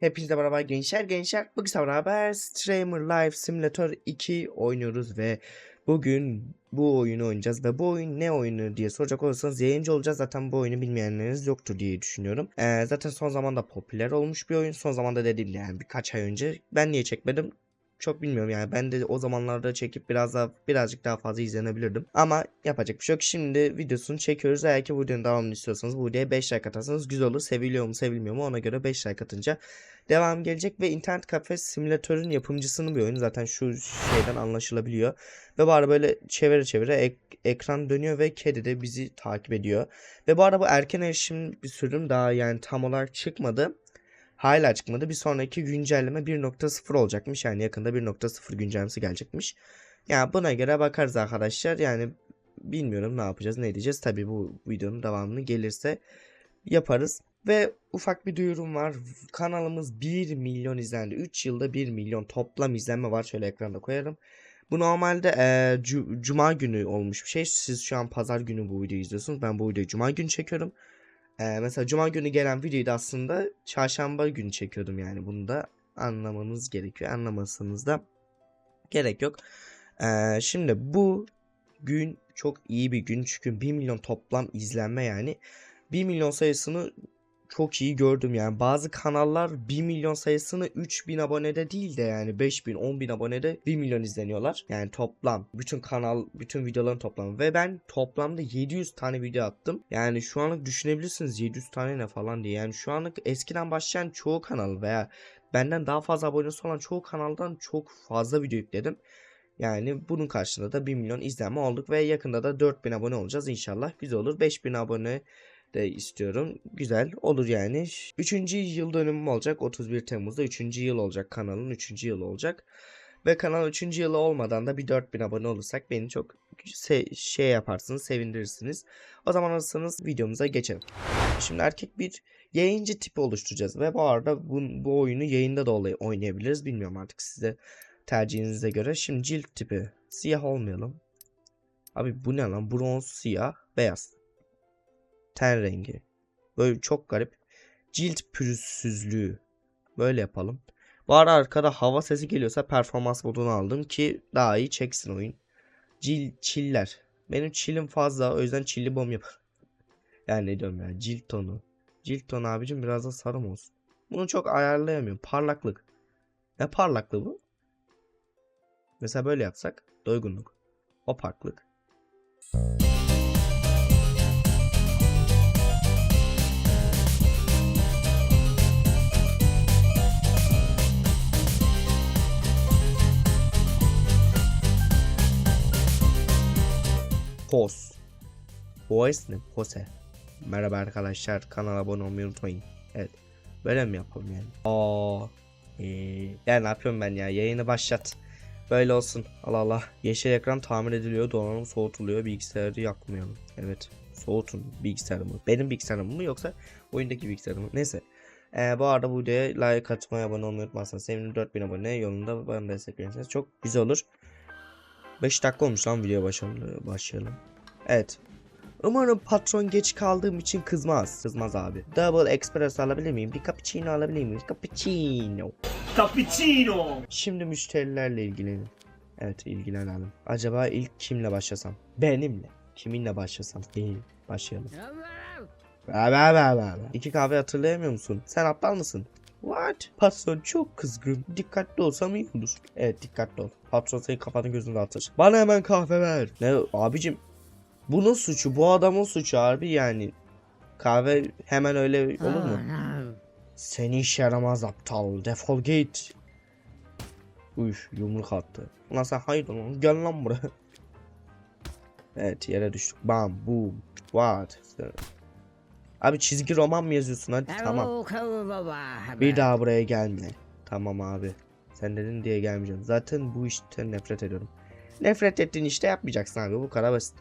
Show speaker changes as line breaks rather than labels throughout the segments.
Hepinize merhaba gençler gençler. Bugün sizlerle beraber Streamer Live Simulator 2 oynuyoruz ve bugün bu oyunu oynayacağız ve bu oyun ne oyunu diye soracak olursanız yayıncı olacağız. Zaten bu oyunu bilmeyenleriniz yoktur diye düşünüyorum. Ee, zaten son zamanda popüler olmuş bir oyun. Son zamanda dediğim yani birkaç ay önce. Ben niye çekmedim? Çok bilmiyorum yani ben de o zamanlarda çekip biraz daha birazcık daha fazla izlenebilirdim. Ama yapacak bir şey yok. Şimdi videosunu çekiyoruz. Eğer ki bu videonun devamını istiyorsanız bu videoya 5 like atarsanız güzel olur. Seviliyor mu sevilmiyor mu ona göre 5 like atınca devam gelecek ve internet kafe simülatörün yapımcısının bir oyunu zaten şu şeyden anlaşılabiliyor. Ve bu arada böyle çevire çevire ek- ekran dönüyor ve kedi de bizi takip ediyor. Ve bu arada bu erken erişim bir sürüm daha yani tam olarak çıkmadı. Hala çıkmadı. Bir sonraki güncelleme 1.0 olacakmış. Yani yakında 1.0 güncellemesi gelecekmiş. Yani buna göre bakarız arkadaşlar. Yani bilmiyorum ne yapacağız ne edeceğiz. Tabi bu videonun devamını gelirse yaparız. Ve ufak bir duyurum var. Kanalımız 1 milyon izlendi. 3 yılda 1 milyon toplam izlenme var. Şöyle ekranda koyarım. Bu normalde cu- cuma günü olmuş bir şey. Siz şu an pazar günü bu videoyu izliyorsunuz. Ben bu videoyu cuma günü çekiyorum. Eee, mesela cuma günü gelen videoyu da aslında çarşamba günü çekiyordum yani. Bunu da anlamanız gerekiyor. Anlamasanız da gerek yok. Eee, şimdi bu gün çok iyi bir gün. Çünkü 1 milyon toplam izlenme yani. 1 milyon sayısını çok iyi gördüm yani. Bazı kanallar 1 milyon sayısını 3000 abonede değil de yani 5000 10000 abonede 1 milyon izleniyorlar. Yani toplam bütün kanal bütün videoların toplamı ve ben toplamda 700 tane video attım. Yani şu anlık düşünebilirsiniz 700 tane ne falan diye. Yani şu anlık eskiden başlayan çoğu kanal veya benden daha fazla abonesi olan çoğu kanaldan çok fazla video yükledim. Yani bunun karşılığında da 1 milyon izlenme olduk ve yakında da 4000 abone olacağız inşallah. Güzel olur. 5000 abone de istiyorum. Güzel olur yani. Üçüncü yıl dönümüm olacak. 31 Temmuz'da 3. yıl olacak. Kanalın 3. yılı olacak. Ve kanal 3. yılı olmadan da bir 4000 abone olursak beni çok şey yaparsınız, sevindirirsiniz. O zaman hazırsanız videomuza geçelim. Şimdi erkek bir yayıncı tipi oluşturacağız ve bu arada bu, bu oyunu yayında da oynayabiliriz. Bilmiyorum artık size tercihinize göre. Şimdi cilt tipi. Siyah olmayalım. Abi bu ne lan? Bronz, siyah, beyaz. Ten rengi. Böyle çok garip. Cilt pürüzsüzlüğü. Böyle yapalım. Ara arkada hava sesi geliyorsa performans modunu aldım ki daha iyi çeksin oyun. Cil, çiller. Benim çilim fazla o yüzden çilli bom yapar. Yani ne diyorum ya cilt tonu. Cilt tonu abicim biraz da sarı mı olsun. Bunu çok ayarlayamıyorum. Parlaklık. Ne parlaklığı bu? Mesela böyle yapsak doygunluk. Opaklık. Pose. Voice ne? Pose. Merhaba arkadaşlar. Kanala abone olmayı unutmayın. Evet. Böyle mi yapalım yani? Aa. Ee, ya ne yapıyorum ben ya? Yayını başlat. Böyle olsun. Allah Allah. Yeşil ekran tamir ediliyor. Donanım soğutuluyor. Bilgisayarı yakmayalım. Evet. Soğutun bilgisayarımı. Benim bilgisayarım mı yoksa oyundaki bilgisayarım mı? Neyse. Ee, bu arada bu videoya like atmayı, abone olmayı unutmazsanız sevinirim. 4000 abone yolunda bana destek verirseniz çok güzel olur. 5 dakika olmuş lan video başlayalım. başlayalım. Evet. Umarım patron geç kaldığım için kızmaz. Kızmaz abi. Double espresso alabilir miyim? Bir cappuccino alabilir miyim? Cappuccino.
Cappuccino.
Şimdi müşterilerle ilgilenin. Evet ilgilenelim. Acaba ilk kimle başlasam? Benimle. Kiminle başlasam? İyi başlayalım. Ba ba ba ba. İki kahve hatırlayamıyor musun? Sen aptal mısın? What? Patron çok kızgın. Dikkatli olsam iyi olur. Evet dikkatli ol. Patron senin kafanı gözünü dağıtır. Bana hemen kahve ver. Ne abicim? Bunun suçu bu adamın suçu harbi yani. Kahve hemen öyle olur mu? Seni işe yaramaz aptal. Defol git. Üf yumruk attı. Ulan sen hayır lan gel lan buraya. Evet yere düştük. Bam boom. What? Abi çizgi roman mı yazıyorsun hadi tamam. Bir daha buraya gelme. Tamam abi. Sen dedin diye gelmeyeceğim. Zaten bu işten nefret ediyorum. Nefret ettiğin işte yapmayacaksın abi. Bu kadar basit.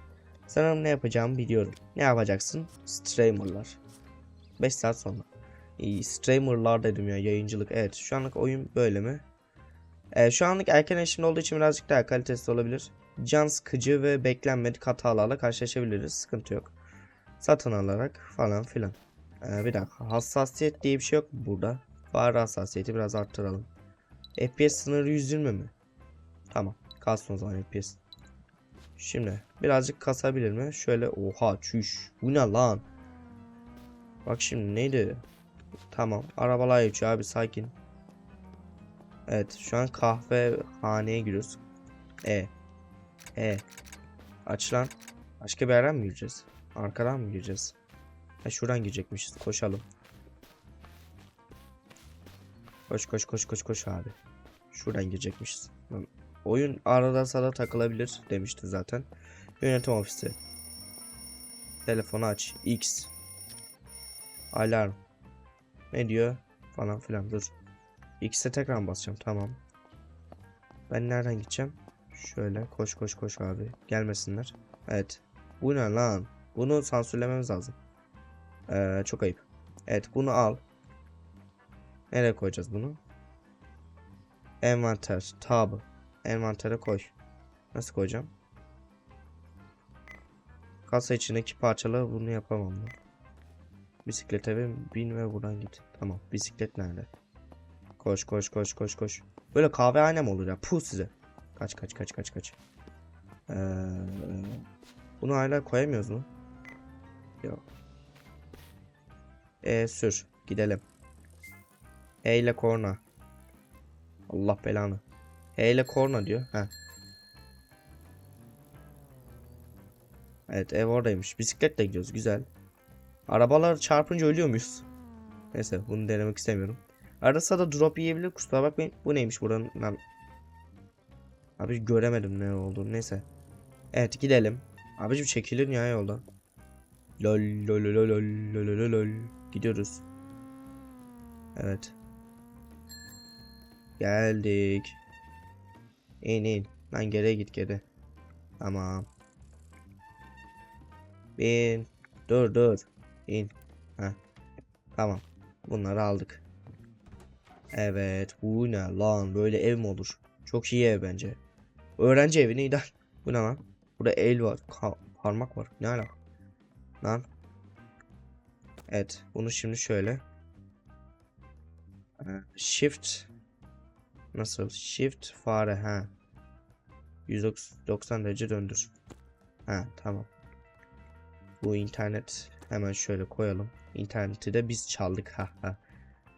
Sanırım ne yapacağımı biliyorum. Ne yapacaksın? Streamerlar. 5 saat sonra. İyi, streamerlar dedim ya yayıncılık. Evet şu anlık oyun böyle mi? Ee, şu anlık erken erişimde olduğu için birazcık daha kalitesiz olabilir. Can sıkıcı ve beklenmedik hatalarla karşılaşabiliriz. Sıkıntı yok. Satın alarak falan filan. Ee, bir dakika hassasiyet diye bir şey yok burada? Fare hassasiyeti biraz arttıralım. FPS sınırı 120 mi? Tamam. Kalsın o zaman FPS. Şimdi birazcık kasabilir mi? Şöyle oha çüş. Bu ne lan? Bak şimdi neydi? Tamam. Arabalar geçiyor abi sakin. Evet şu an kahve haneye giriyoruz. E. E. Aç lan. Başka bir yerden mi gireceğiz? Arkadan mı gireceğiz? Ha şuradan girecekmişiz. Koşalım. Koş koş koş koş koş abi. Şuradan girecekmişiz. Oyun arada sırada takılabilir demişti zaten. Yönetim ofisi. Telefonu aç. X. Alarm. Ne diyor? Falan filan dur. X'e tekrar basacağım? Tamam. Ben nereden gideceğim? Şöyle koş koş koş abi. Gelmesinler. Evet. Bu ne lan? Bunu sansürlememiz lazım. Ee, çok ayıp. Evet bunu al. Nereye koyacağız bunu? Envanter. Tab. Envantere koy. Nasıl koyacağım? Kasa içindeki parçaları bunu yapamam mı? Bisiklete bin, bin ve buradan git. Tamam. Bisiklet nerede? Koş koş koş koş koş. Böyle kahvehane mi olur ya? Puh size. Kaç kaç kaç kaç kaç. Ee, bunu hala koyamıyoruz mu? Yok. E sür. Gidelim. E ile korna. Allah belanı. E ile korna diyor. Ha. Evet ev oradaymış. Bisikletle gidiyoruz. Güzel. Arabalar çarpınca ölüyor muyuz? Neyse bunu denemek istemiyorum. Arada da drop yiyebilir kusura bakmayın. Bu neymiş buranın? Lan. Abi göremedim ne olduğunu. Neyse. Evet gidelim. Abicim çekilin ya yoldan. Lol lol lol lol lol lol lol. Gidiyoruz. Evet. Geldik. İn in. Lan geriye git geri. Tamam. Bin. Dur dur. İn. Heh. Tamam. Bunları aldık. Evet. Bu ne lan? Böyle ev mi olur? Çok iyi ev bence. Öğrenci evi ne ideal. Bu ne lan? Burada el var. ka- parmak var. Ne alaka? Lan. Evet. Bunu şimdi şöyle. Ee, Shift. Nasıl? Shift fare ha. 190 derece döndür. Ha tamam. Bu internet hemen şöyle koyalım. İnterneti de biz çaldık ha ha.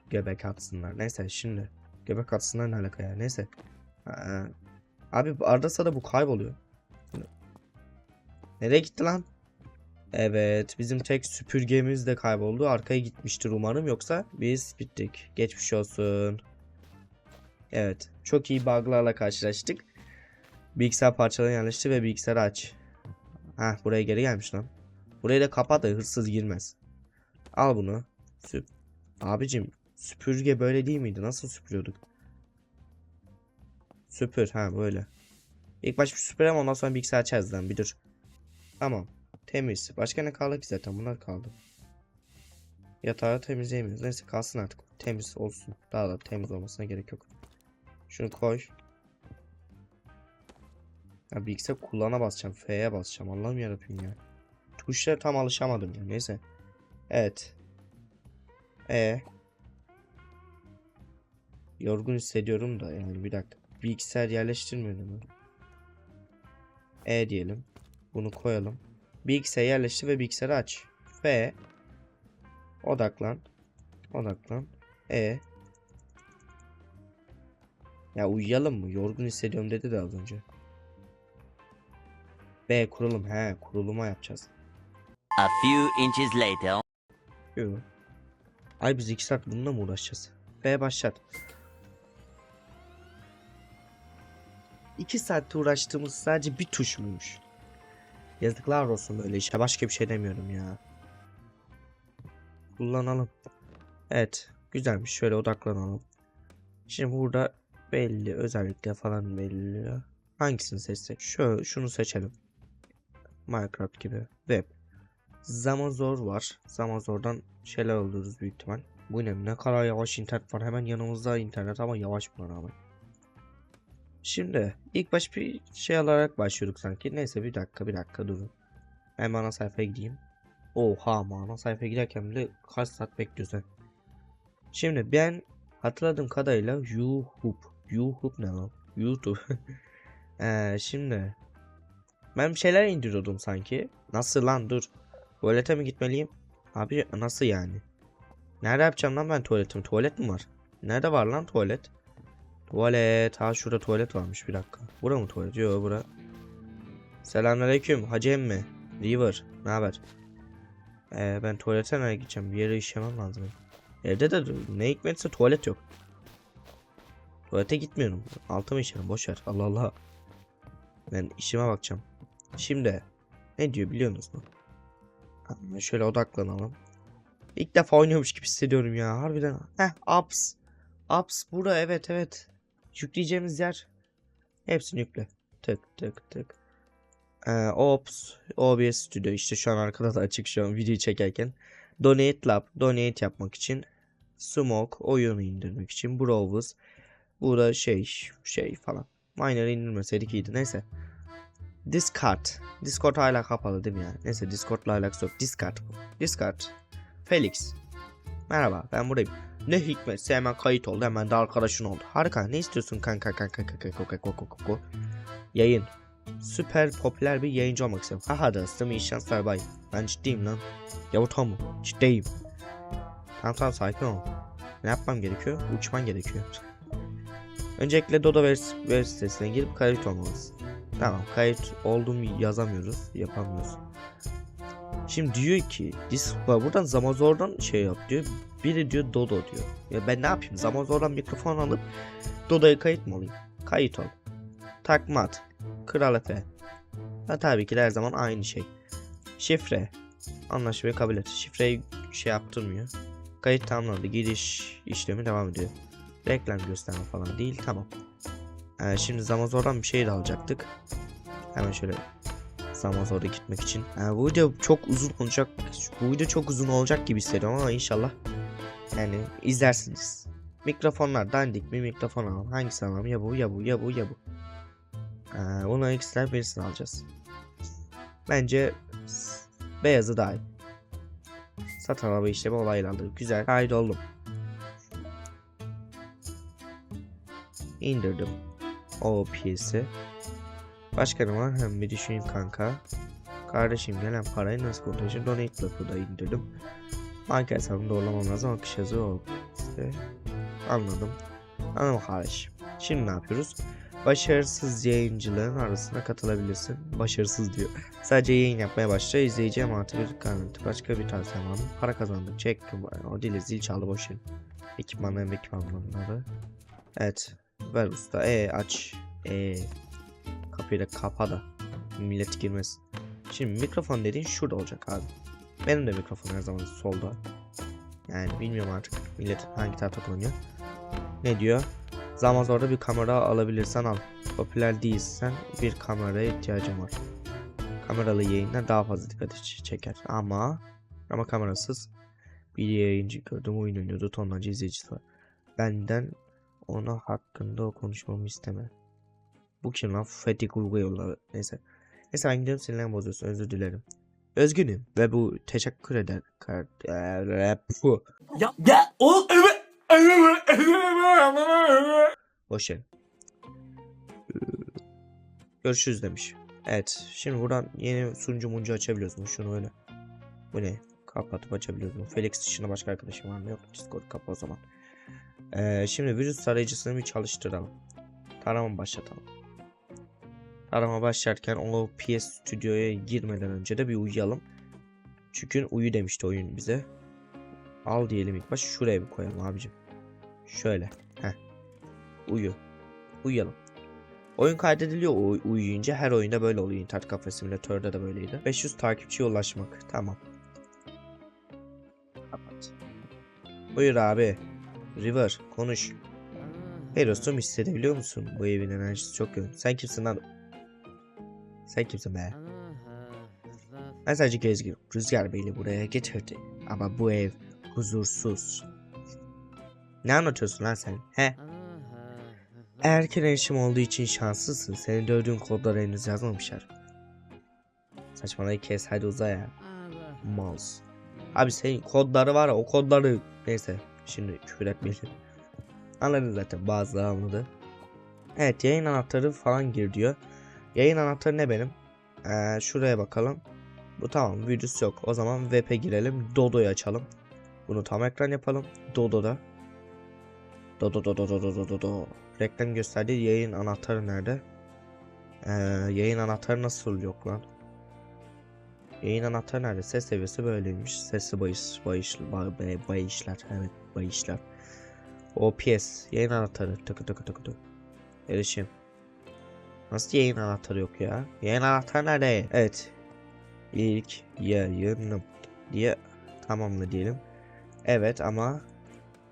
Göbek atsınlar. Neyse şimdi. Göbek atsınlar ne alaka ya? Neyse. Ha, Abi arada sırada bu kayboluyor. Nereye gitti lan? Evet, bizim tek süpürgemiz de kayboldu. Arkaya gitmiştir umarım yoksa biz bittik. Geçmiş olsun. Evet, çok iyi bug'larla karşılaştık. Bilgisayar parçalarını yerleştir ve bilgisayarı aç. Ha, buraya geri gelmiş lan. Burayı da kapat da hırsız girmez. Al bunu. Süp. Abicim, süpürge böyle değil miydi? Nasıl süpürüyorduk? Süpür, ha böyle. İlk baş bir süpürelim ondan sonra bilgisayar açarız lan bir dur. Tamam. Temiz. Başka ne kaldı ki zaten bunlar kaldı. Yatağı temizleyemiyoruz. Neyse kalsın artık. Temiz olsun. Daha da temiz olmasına gerek yok. Şunu koy. Ya bilgisayar kullana basacağım. F'ye basacağım. Allah'ım yarabbim ya. Tuşlara tam alışamadım ya. Neyse. Evet. E. Yorgun hissediyorum da yani bir dakika. Bilgisayar yerleştirmiyorum? E diyelim. Bunu koyalım. Bilgisayar yerleştir ve bilgisayarı aç. F. Odaklan. Odaklan. E. Ya uyuyalım mı? Yorgun hissediyorum dedi de az önce. B kurulum. He kuruluma yapacağız.
A few inches later.
Yo. Ay biz iki saat bununla mı uğraşacağız? B başlat. 2 saatte uğraştığımız sadece bir tuş muymuş? Yazıklar olsun böyle işe. Başka bir şey demiyorum ya. Kullanalım. Evet. Güzelmiş. Şöyle odaklanalım. Şimdi burada belli özellikle falan belli. Hangisini seçsek? Şu, şunu seçelim. Minecraft gibi. Web. Zamazor var. Zamazor'dan şeyler alıyoruz büyük ihtimal. Bu ne? Ne kadar yavaş internet var. Hemen yanımızda internet ama yavaş buna rağmen. Şimdi ilk baş bir şey alarak başlıyorduk sanki. Neyse bir dakika bir dakika durun. Hemen ana sayfaya gideyim. Oha ana sayfaya giderken bile kaç saat bekliyorsun. Şimdi ben Hatırladığım kadarıyla YouTube. YouTube ne lan? YouTube. Eee şimdi. Ben bir şeyler indiriyordum sanki. Nasıl lan dur. Tuvalete mi gitmeliyim? Abi nasıl yani? Nerede yapacağım lan ben tuvaletimi? Tuvalet mi var? Nerede var lan tuvalet? Tuvalet. Ha şurada tuvalet varmış bir dakika. Bura mı tuvalet? Yok bura. Selamünaleyküm Hacı emmi. River. Ne haber? Ee, ben tuvalete nereye gideceğim? Bir yere işemem lazım. Evde de ne hikmetse tuvalet yok. Tuvalete gitmiyorum. Altıma işerim. Boş ver. Allah Allah. Ben işime bakacağım. Şimdi ne diyor biliyor musun? Ha, Şöyle odaklanalım. İlk defa oynuyormuş gibi hissediyorum ya. Harbiden. Heh, apps. Apps bura evet evet. Yükleyeceğimiz yer. Hepsini yükle. Tık tık tık. Ee, Ops, OBS Studio işte şu an arkada da açık şu an videoyu çekerken. Donate Lab, donate yapmak için. Smoke, oyunu indirmek için. Browse, burada şey, şey falan. Miner'ı indirmeseydik iyiydi. Neyse. Discord. Discord hala kapalı değil mi yani? Neyse Discord'la alakası yok. Discord bu. Discord. Felix. Merhaba ben buradayım. Ne hikmetse hemen kayıt oldu hemen de arkadaşın oldu. Harika ne istiyorsun kanka kanka kanka kanka kanka kanka kanka. Yayın. Süper popüler bir yayıncı olmak istiyorum. Haha dostum iyi şanslar bay. Ben ciddiyim lan. Ya bu tam mı? Ciddiyim. Tamam tamam sakin ol. Ne yapmam gerekiyor? Uçman gerekiyor. Öncelikle Dodo vers, vers sitesine girip kayıt olmalısın. Tamam kayıt oldum yazamıyoruz. Yapamıyoruz. Şimdi diyor ki Discord buradan Zamazor'dan şey yap diyor. Biri diyor Dodo diyor. Ya ben ne yapayım? Zamazor'dan mikrofon alıp Dodo'ya kayıt mı olayım? Kayıt ol. Takmat. Kral Efe. Ha tabii ki de her zaman aynı şey. Şifre. Anlaşmayı kabul et. Şifreyi şey yaptırmıyor. Kayıt tamamlandı. Giriş işlemi devam ediyor. Reklam gösterme falan değil. Tamam. Ee, şimdi Zamazor'dan bir şey de alacaktık. Hemen şöyle Zamazor'a gitmek için. Ee, bu video çok uzun olacak. Bu video çok uzun olacak gibi hissediyorum ama inşallah yani izlersiniz. Mikrofonlar dandik bir mikrofon alalım. Hangisi alalım? Ya bu ya bu ya bu ya bu. Ee, ona ikisinden birisini alacağız. Bence beyazı daha iyi. Satın alma işlemi olaylandı. Güzel. Kaydoldum. İndirdim. O piyesi. Başka ne var? Hem bir düşüneyim kanka. Kardeşim gelen parayı nasıl kontrol Donate lafı indirdim. Banka hesabını doğrulamam lazım. Akış yazı o. İşte. Anladım. Anladım kardeşim. Şimdi ne yapıyoruz? Başarısız yayıncıların arasına katılabilirsin. Başarısız diyor. Sadece yayın yapmaya başla. İzleyiciye mantıklı bir garanti. Başka bir tavsiyem var mı? Para kazandık. Çek. O değil zil çaldı boş verin. Ekipmanları ekipmanları. Evet. Ver usta. E aç. E. Kapıyı da kapa da. Millet girmesin. Şimdi mikrofon dediğin şurada olacak abi. Benim de mikrofon her zaman solda. Yani bilmiyorum artık millet hangi tarafta kullanıyor. Ne diyor? Zamazor'da bir kamera alabilirsen al. Popüler değilsen bir kameraya ihtiyacım var. Kameralı yayınlar daha fazla dikkat çeker. Ama ama kamerasız bir yayıncı gördüm oyun oynuyordu tonlarca izleyicisi var. Benden ona hakkında konuşmamı isteme. Bu kim lan? Fethi Kurgu yolladı. Neyse. Neyse ben gidiyorum sinirlerimi bozuyorsun özür dilerim. Özgünüm ve bu teşekkür eder. Kar Eee, Puh.
Ya ya o evet.
Boş ver. Ee, Görüşürüz demiş. Evet. Şimdi buradan yeni sunucu muncu açabiliyoruz mu? Şunu öyle. Bu ne? Kapatıp açabiliyoruz mu? Felix dışında başka arkadaşım var mı? Yok. Discord kapa o zaman. Ee, şimdi virüs tarayıcısını bir çalıştıralım. Tarama başlatalım. Tarama başlarken o PS Studio'ya girmeden önce de bir uyuyalım. Çünkü uyu demişti oyun bize. Al diyelim ilk baş. Şuraya bir koyalım abicim. Şöyle. Heh. Uyu. Uyuyalım. Oyun kaydediliyor uy- uyuyunca her oyunda böyle oluyor. İnternet kafe simülatörde de böyleydi. 500 takipçiye ulaşmak. Tamam. Kapat. Buyur abi. River konuş. Hey dostum hissedebiliyor musun? Bu evin enerjisi çok yoğun. Sen kimsin lan? Sen kimsin be? Ben sadece gezgin. Rüzgar beni buraya getirdi. Ama bu ev huzursuz. Ne anlatıyorsun lan sen? He? Erken erişim olduğu için şanslısın. Senin dövdüğün kodları henüz yazmamışlar. Saçmalayı kes hadi uza ya. Mouse. Abi senin kodları var ya o kodları neyse şimdi küfür etmeyelim. Anladın zaten bazıları anladı. Evet yayın anahtarı falan gir diyor. Yayın anahtarı ne benim? Ee, şuraya bakalım. Bu tamam virüs yok. O zaman web'e girelim. Dodo'yu açalım. Bunu tam ekran yapalım. Dodo'da. Dodo Dodo Dodo Dodo Dodo. Reklam gösterdi. Yayın anahtarı nerede? Ee, yayın anahtarı nasıl yok lan? Yayın anahtarı nerede? Ses seviyesi böyleymiş. Sesli bayış, bayış, ba- bay- bayışlar. Evet bayışlar. OPS. Yayın anahtarı. Tıkı tıkı tıkı tıkı. Erişim. Nasıl yayın anahtarı yok ya? Yayın anahtarı nerede? Evet. İlk yayınım diye tamamla diyelim. Evet ama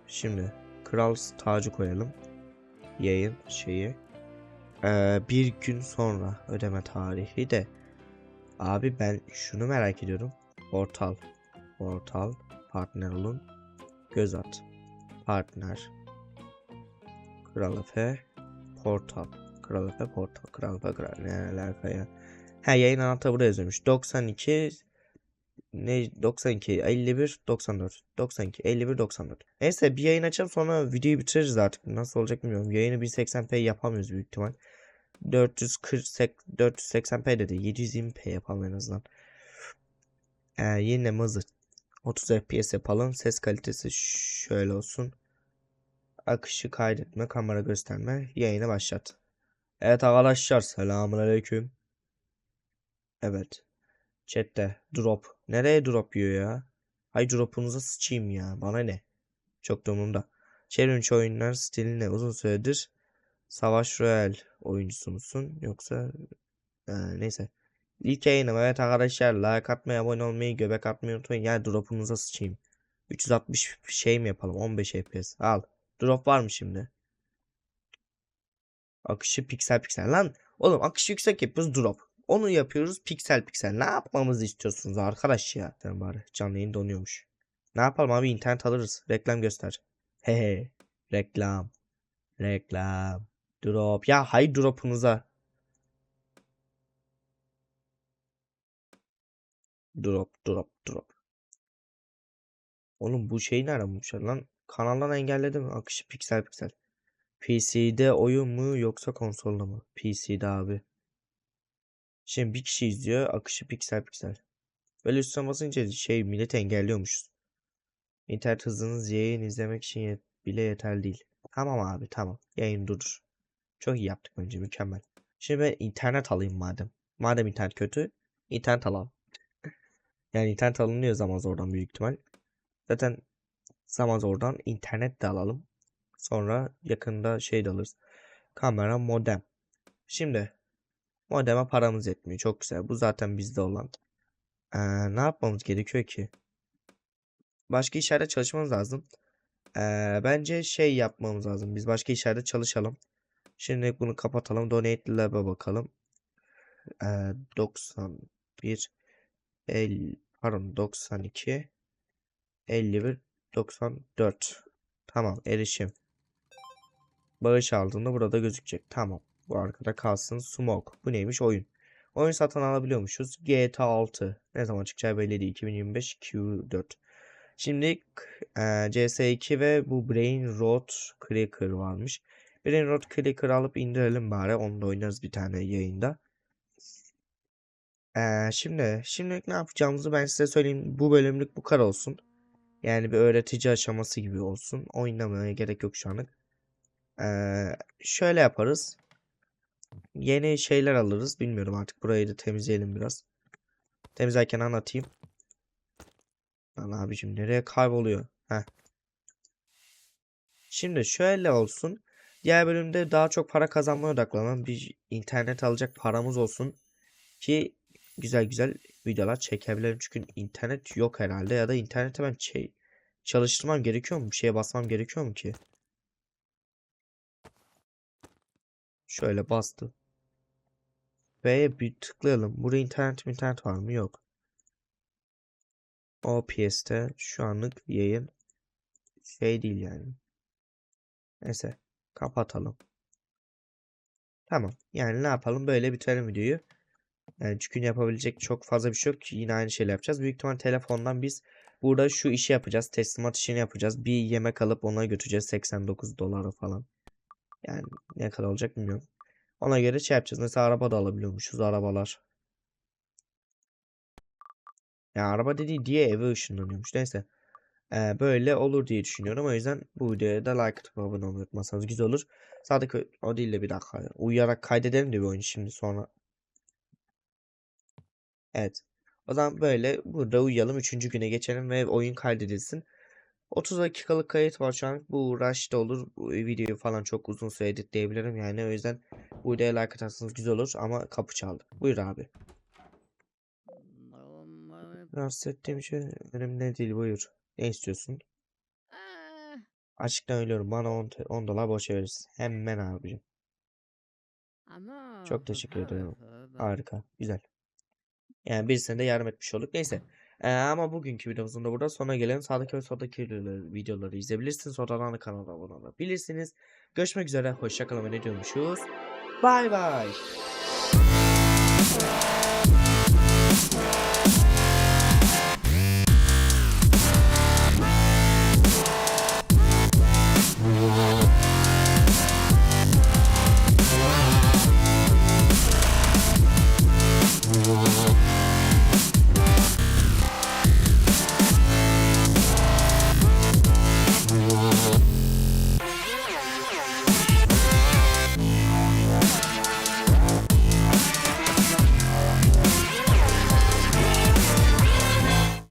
şimdi kral tacı koyalım. Yayın şeyi. Ee, bir gün sonra ödeme tarihi de. Abi ben şunu merak ediyorum. Portal. Portal. Partner olun. Göz at. Partner. Kral Efe. Portal. Kral Efe portal. Kral Efe kral. Ne alaka ya. Ha yayın anahtarı burada yazıyormuş. 92 ne 92 51 94 92 51 94. Neyse bir yayın açalım sonra videoyu bitiririz artık. Nasıl olacak bilmiyorum. Yayını 1080p yapamıyoruz büyük ihtimal. 440 480p dedi. 720p yapalım en azından. Ee, yine hızlı 30 fps yapalım. Ses kalitesi şöyle olsun. Akışı kaydetme, kamera gösterme, yayını başlat. Evet arkadaşlar selamünaleyküm. Evet. Chat'te drop. Nereye drop yiyor ya? Hay drop'unuza sıçayım ya. Bana ne? Çok da umurumda. Challenge oyunlar stiline uzun süredir Savaş Royal oyuncusu musun? Yoksa Ee, neyse. İlk yayınım. Evet arkadaşlar like atmayı, abone olmayı, göbek atmayı unutmayın. Ya drop'unuza sıçayım. 360 şey mi yapalım? 15 FPS. Al. Drop var mı şimdi? Akışı piksel piksel. Lan oğlum akışı yüksek yapıyoruz drop. Onu yapıyoruz piksel piksel. Ne yapmamızı istiyorsunuz arkadaş ya? Sen bari canlı yayın donuyormuş. Ne yapalım abi internet alırız. Reklam göster. Hehe. Reklam. Reklam. Drop. Ya hay drop'unuza. Drop drop drop. Oğlum bu şey nereden bulmuşlar lan? Kanaldan engelledi mi? Akışı piksel piksel. PC'de oyun mu yoksa konsolda mı? PC'de abi. Şimdi bir kişi izliyor. Akışı piksel piksel. Böyle üstüne basınca şey millet engelliyormuşuz. İnternet hızınız yayın izlemek için yet- bile yeterli değil. Tamam abi tamam. Yayın durur. Çok iyi yaptık bence mükemmel. Şimdi ben internet alayım madem. Madem internet kötü. internet alalım. Yani internet alınıyor zaman oradan büyük ihtimal. Zaten zaman oradan internet de alalım. Sonra yakında şey de alırız. Kamera modem. Şimdi modeme paramız yetmiyor. Çok güzel. Bu zaten bizde olan. Ee, ne yapmamız gerekiyor ki? Başka işlerde çalışmamız lazım. Ee, bence şey yapmamız lazım. Biz başka işlerde çalışalım. Şimdi bunu kapatalım. Donate Lab'a bakalım. Ee, 91 50 pardon 92 51 94 Tamam erişim. Bağış aldığında burada gözükecek. Tamam. Bu arkada kalsın. Smoke. Bu neymiş? Oyun. Oyun satın alabiliyormuşuz. GTA 6. Ne zaman çıkacağı belli değil. 2025 Q4. Şimdi e, CS2 ve bu Brain Rot Cracker varmış. Brain Rot Cracker alıp indirelim bari. Onu da oynarız bir tane yayında. Ee, şimdi şimdilik ne yapacağımızı ben size söyleyeyim. Bu bölümlük bu kadar olsun. Yani bir öğretici aşaması gibi olsun. Oynamaya gerek yok şu anlık. Şöyle yaparız. Yeni şeyler alırız. Bilmiyorum artık burayı da temizleyelim biraz. Temizlerken anlatayım. Lan abicim nereye kayboluyor? Heh. Şimdi şöyle olsun. Diğer bölümde daha çok para kazanmaya odaklanan bir internet alacak paramız olsun. Ki güzel güzel videolar çekebilirim. Çünkü internet yok herhalde ya da internete ben şey çalıştırmam gerekiyor mu? Bir şeye basmam gerekiyor mu ki? Şöyle bastım. B'ye bir tıklayalım. Burada internet internet var mı? Yok. OPS'te şu anlık yayın şey değil yani. Neyse kapatalım. Tamam. Yani ne yapalım? Böyle bitirelim videoyu. Yani çünkü yapabilecek çok fazla bir şey yok. Yine aynı şeyler yapacağız. Büyük ihtimal telefondan biz Burada şu işi yapacağız. Teslimat işini yapacağız. Bir yemek alıp ona götüreceğiz 89 dolara falan. Yani ne kadar olacak bilmiyorum. Ona göre şey yapacağız. Mesela araba da alabiliyormuşuz arabalar. Ya araba dediği diye eve ışınlanıyormuş. Neyse. Ee, böyle olur diye düşünüyorum. O yüzden bu videoya da like atıp abone olmayı unutmazsanız güzel olur. Sadece o değil de bir dakika. Uyuyarak kaydedelim de bir oyunu şimdi sonra. Evet. O zaman böyle burada uyuyalım. Üçüncü güne geçelim ve oyun kaydedilsin. 30 dakikalık kayıt var şu an. Bu rush'ta olur. Bu videoyu falan çok uzun süre editleyebilirim yani. O yüzden bu videoya like atarsanız güzel olur ama kapı çaldı. Buyur abi. Rahatsız ettiğim şey önemli değil buyur. Ne istiyorsun? Açıktan ölüyorum. Bana 10, te- 10 dolar boş verirsin. Hemen abicim. Çok teşekkür ederim. Harika. Güzel. Yani birisine de yardım etmiş olduk. Neyse. Ee, ama bugünkü videomuzun da burada sona gelen sağdaki ve soldaki videoları izleyebilirsiniz. Oradan da kanala abone olabilirsiniz. Görüşmek üzere. Hoşçakalın ve ne diyormuşuz? Bay bay.